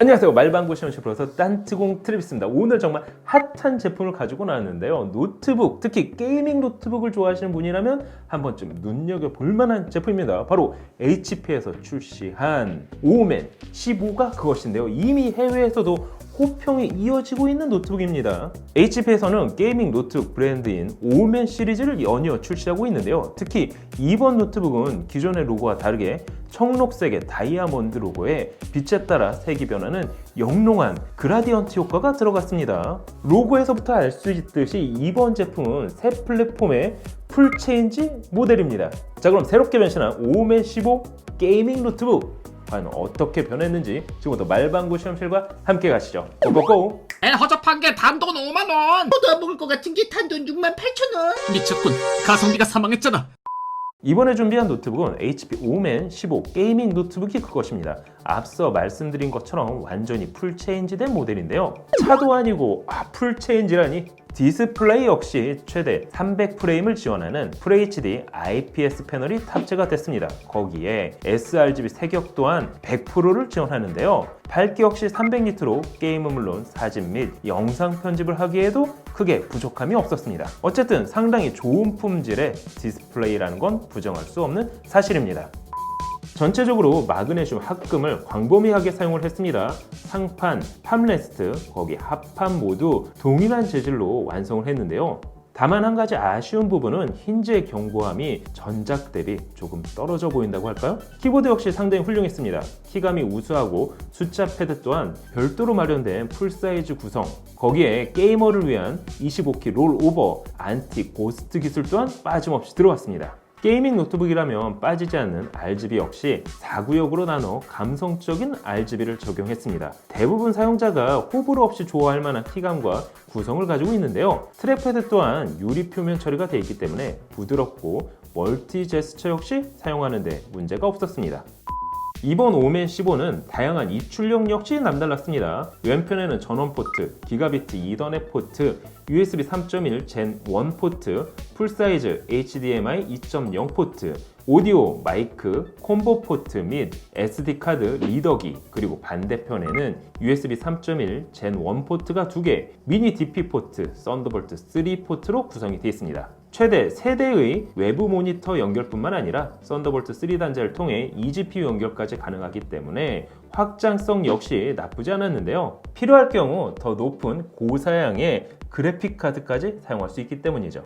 안녕하세요. 말방구 시험실 프로서 딴트공 트립입니다. 오늘 정말 핫한 제품을 가지고 나왔는데요. 노트북 특히 게이밍 노트북을 좋아하시는 분이라면 한 번쯤 눈여겨볼 만한 제품입니다. 바로 HP에서 출시한 오멘 15가 그것인데요. 이미 해외에서도 호평이 이어지고 있는 노트북입니다. HP에서는 게이밍 노트북 브랜드인 오멘 시리즈를 연이어 출시하고 있는데요. 특히 이번 노트북은 기존의 로고와 다르게 청록색의 다이아몬드 로고에 빛에 따라 색이 변하는 영롱한 그라디언트 효과가 들어갔습니다. 로고에서부터 알 수 있듯이 이번 제품은 새 플랫폼의 풀 체인지 모델입니다. 자 그럼 새롭게 변신한 오멘 15 게이밍 노트북 과연 어떻게 변했는지 지금부터 말방구 시험실과 함께 가시죠. 고고고! 에 허접한 게 단돈 5만 원더 먹을 것 같은 게 단돈 6만 8천 원. 미쳤군 가성비가 사망했잖아 이번에 준비한 노트북은 HP 오멘 15 게이밍 노트북이 그것입니다. 앞서 말씀드린 것처럼 완전히 풀 체인지된 모델인데요. 차도 아니고 아, 풀 체인지라니 디스플레이 역시 최대 300프레임을 지원하는 FHD IPS 패널이 탑재가 됐습니다. 거기에 sRGB 색역 또한 100%를 지원하는데요. 밝기 역시 300니트로 게임은 물론 사진 및 영상 편집을 하기에도 크게 부족함이 없었습니다. 어쨌든 상당히 좋은 품질의 디스플레이라는 건 부정할 수 없는 사실입니다. 전체적으로 마그네슘 합금을 광범위하게 사용을 했습니다. 상판, 팜레스트, 거기 합판 모두 동일한 재질로 완성을 했는데요. 다만 한 가지 아쉬운 부분은 힌지의 견고함이 전작 대비 조금 떨어져 보인다고 할까요? 키보드 역시 상당히 훌륭했습니다. 키감이 우수하고 숫자 패드 또한 별도로 마련된 풀사이즈 구성, 거기에 게이머를 위한 25키 롤오버, 안티 고스트 기술 또한 빠짐없이 들어왔습니다. 게이밍 노트북이라면 빠지지 않는 RGB 역시 4구역으로 나눠 감성적인 RGB를 적용했습니다. 대부분 사용자가 호불호 없이 좋아할 만한 키감과 구성을 가지고 있는데요. 트랙패드 또한 유리 표면 처리가 되어 있기 때문에 부드럽고 멀티 제스처 역시 사용하는데 문제가 없었습니다. 이번 오멘 15는 다양한 입출력 역시 남달랐습니다. 왼편에는 전원 포트, 기가비트 이더넷 포트, USB 3.1 젠 1 포트, 풀사이즈 HDMI 2.0 포트, 오디오, 마이크, 콤보 포트 및 SD 카드 리더기, 그리고 반대편에는 USB 3.1 젠 1 포트가 2개, 미니 DP 포트, 썬더볼트 3 포트로 구성이 되어 있습니다. 최대 세대의 외부 모니터 연결뿐만 아니라 썬더볼트 3 단자를 통해 eGPU 연결까지 가능하기 때문에 확장성 역시 나쁘지 않았는데요. 필요할 경우 더 높은 고사양의 그래픽 카드까지 사용할 수 있기 때문이죠.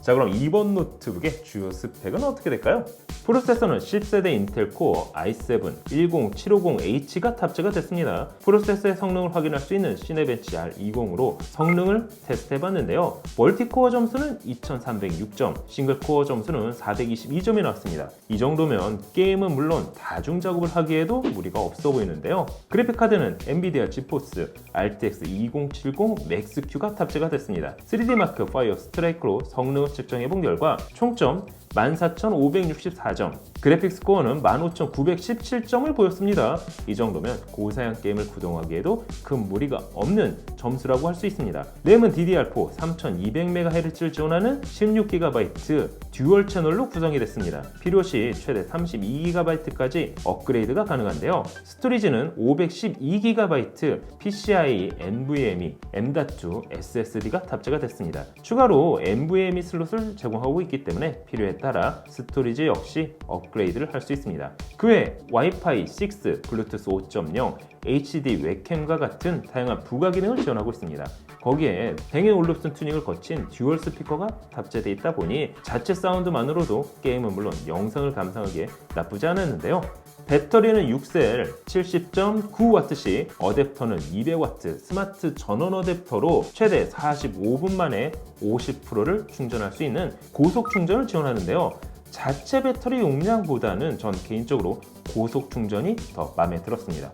자 그럼 이번 노트북의 주요 스펙은 어떻게 될까요? 프로세서는 10세대 인텔 코어 i7 10750H가 탑재가 됐습니다. 프로세서의 성능을 확인할 수 있는 시네벤치 R20으로 성능을 테스트해봤는데요. 멀티코어 점수는 2306점, 싱글코어 점수는 422점이 나왔습니다. 이 정도면 게임은 물론 다중 작업을 하기에도 무리가 없어 보이는데요. 그래픽카드는 엔비디아 지포스 RTX 2070 맥스Q가 탑재가 됐습니다. 3D마크 파이어 스트라이크로 성능을 측정해본 결과 총점 14,564점, 그래픽 스코어는 15,917점을 보였습니다. 이 정도면 고사양 게임을 구동하기에도 큰 무리가 없는 점수라고 할 수 있습니다. 램은 DDR4 3200MHz를 지원하는 16GB 듀얼 채널로 구성이 됐습니다. 필요시 최대 32GB까지 업그레이드가 가능한데요. 스토리지는 512GB PCIe NVMe M.2 SSD가 탑재가 됐습니다. 추가로 NVMe 슬롯을 제공하고 있기 때문에 필요에 따라 스토리지 역시 업그레이드 를 할 수 있습니다. 그외 와이파이 6, 블루투스 5.0, HD 웹캠과 같은 다양한 부가 기능을 지원하고 있습니다. 거기에 뱅앤 올룹슨 튜닝을 거친 듀얼 스피커가 탑재되어 있다 보니 자체 사운드만으로도 게임은 물론 영상을 감상하기에 나쁘지 않았는데요. 배터리는 6셀 70.9W씩, 어댑터는 200W 스마트 전원 어댑터로 최대 45분 만에 50%를 충전할 수 있는 고속 충전을 지원하는데요. 자체 배터리 용량보다는 전 개인적으로 고속 충전이 더 마음에 들었습니다.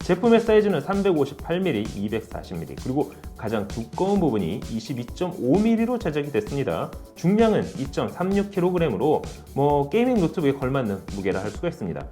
제품의 사이즈는 358mm, 240mm, 그리고 가장 두꺼운 부분이 22.5mm로 제작이 됐습니다. 중량은 2.36kg으로 뭐 게이밍 노트북에 걸맞는 무게라 할 수가 있습니다.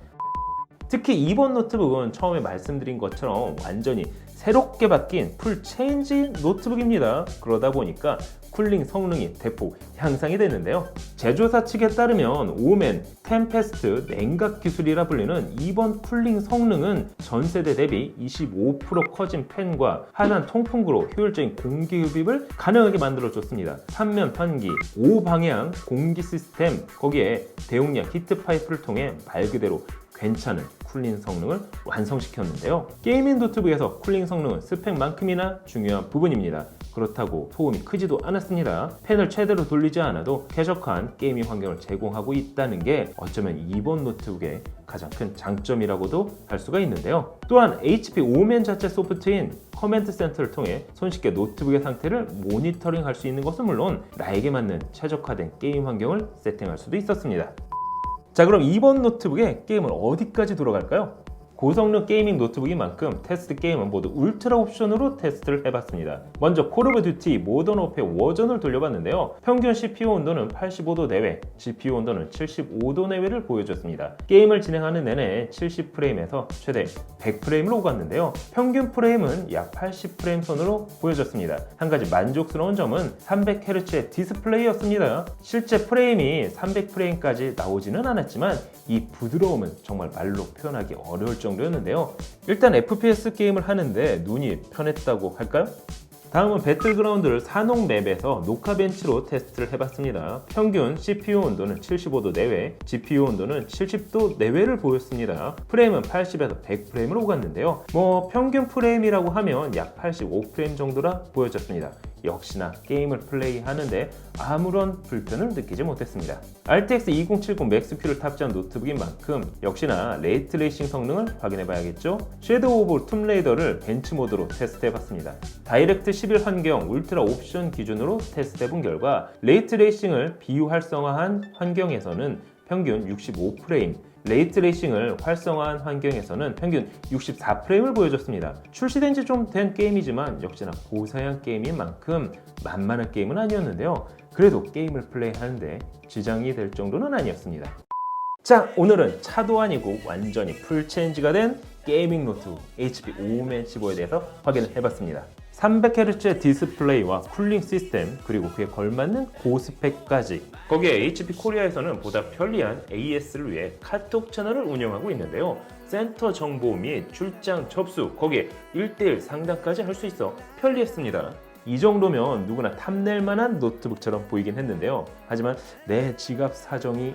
특히 이번 노트북은 처음에 말씀드린 것처럼 완전히 새롭게 바뀐 풀 체인지 노트북입니다. 그러다 보니까 쿨링 성능이 대폭 향상이 됐는데요. 제조사 측에 따르면 오멘, 템페스트, 냉각 기술이라 불리는 이번 쿨링 성능은 전 세대 대비 25% 커진 팬과 하단 통풍구로 효율적인 공기 흡입을 가능하게 만들어줬습니다. 3면 환기, 5방향 공기 시스템, 거기에 대용량 히트 파이프를 통해 말 그대로 괜찮은 쿨링 성능을 완성시켰는데요. 게이밍 노트북에서 쿨링 성능은 스펙만큼이나 중요한 부분입니다. 그렇다고 소음이 크지도 않았습니다. 팬을 최대로 돌리지 않아도 쾌적한 게이밍 환경을 제공하고 있다는 게 어쩌면 이번 노트북의 가장 큰 장점이라고도 할 수가 있는데요. 또한 HP 오멘 자체 소프트인 커맨드 센터를 통해 손쉽게 노트북의 상태를 모니터링 할 수 있는 것은 물론 나에게 맞는 최적화된 게임 환경을 세팅할 수도 있었습니다. 자 그럼 이번 노트북에 게임을 어디까지 돌아갈까요? 고성능 게이밍 노트북인 만큼 테스트 게임은 모두 울트라 옵션으로 테스트를 해봤습니다. 먼저 콜 오브 듀티 모던 오페 워전을 돌려봤는데요. 평균 CPU 온도는 85도 내외, GPU 온도는 75도 내외를 보여줬습니다. 게임을 진행하는 내내 70프레임에서 최대 100프레임을 오갔는데요. 평균 프레임은 약 80프레임 선으로 보여졌습니다. 한 가지 만족스러운 점은 300Hz의 디스플레이였습니다. 실제 프레임이 300프레임까지 나오지는 않았지만 이 부드러움은 정말 말로 표현하기 어려울 정도 였는데요. 일단 FPS 게임을 하는데 눈이 편했다고 할까요? 다음은 배틀그라운드를 산옥 맵에서 녹화 벤치로 테스트를 해봤습니다. 평균 CPU 온도는 75도 내외, GPU 온도는 70도 내외를 보였습니다. 프레임은 80에서 100프레임을 오갔는데요. 뭐 평균 프레임이라고 하면 약 85프레임 정도라 보여졌습니다. 역시나 게임을 플레이하는데 아무런 불편을 느끼지 못했습니다. RTX 2070 맥스큐를 탑재한 노트북인 만큼 역시나 레이트 레이싱 성능을 확인해 봐야겠죠? 섀도우 오브 툼레이더를 벤치 모드로 테스트해 봤습니다. 다이렉트 11 환경 울트라 옵션 기준으로 테스트해 본 결과 레이트 레이싱을 비활성화한 환경에서는 평균 65프레임, 레이트 레이싱을 활성화한 환경에서는 평균 64프레임을 보여줬습니다. 출시된 지 좀 된 게임이지만 역시나 고사양 게임인 만큼 만만한 게임은 아니었는데요. 그래도 게임을 플레이하는데 지장이 될 정도는 아니었습니다. 자, 오늘은 차도 아니고 완전히 풀 체인지가 된 게이밍 노트북 HP 오멘 15에 대해서 확인을 해봤습니다. 300Hz의 디스플레이와 쿨링 시스템 그리고 그에 걸맞는 고스펙까지. 거기에 HP 코리아에서는 보다 편리한 AS를 위해 카톡 채널을 운영하고 있는데요. 센터 정보 및 출장 접수 거기에 1대1 상담까지 할 수 있어 편리했습니다. 이 정도면 누구나 탐낼 만한 노트북처럼 보이긴 했는데요. 하지만 내 지갑 사정이.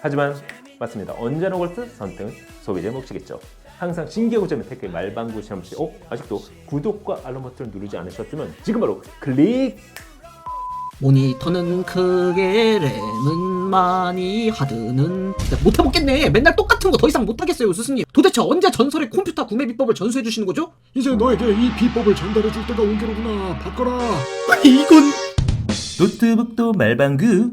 하지만 맞습니다. 언제나 골스 선택은 소비자의 몫이겠죠. 항상 신기하고점의 댓글 말방구 시험시 어? 아직도 구독과 알람 버튼을 누르지 않으셨다면 지금 바로 클릭! 모니터는 크게 램은 많이 하드는 진짜 못해 먹겠네 맨날 똑같은 거 더 이상 못하겠어요 스승님 도대체 언제 전설의 컴퓨터 구매 비법을 전수해 주시는 거죠? 이제 너에게 이 비법을 전달해 줄 때가 온 게로구나. 바꿔라. 아니 이건 노트북도 말방구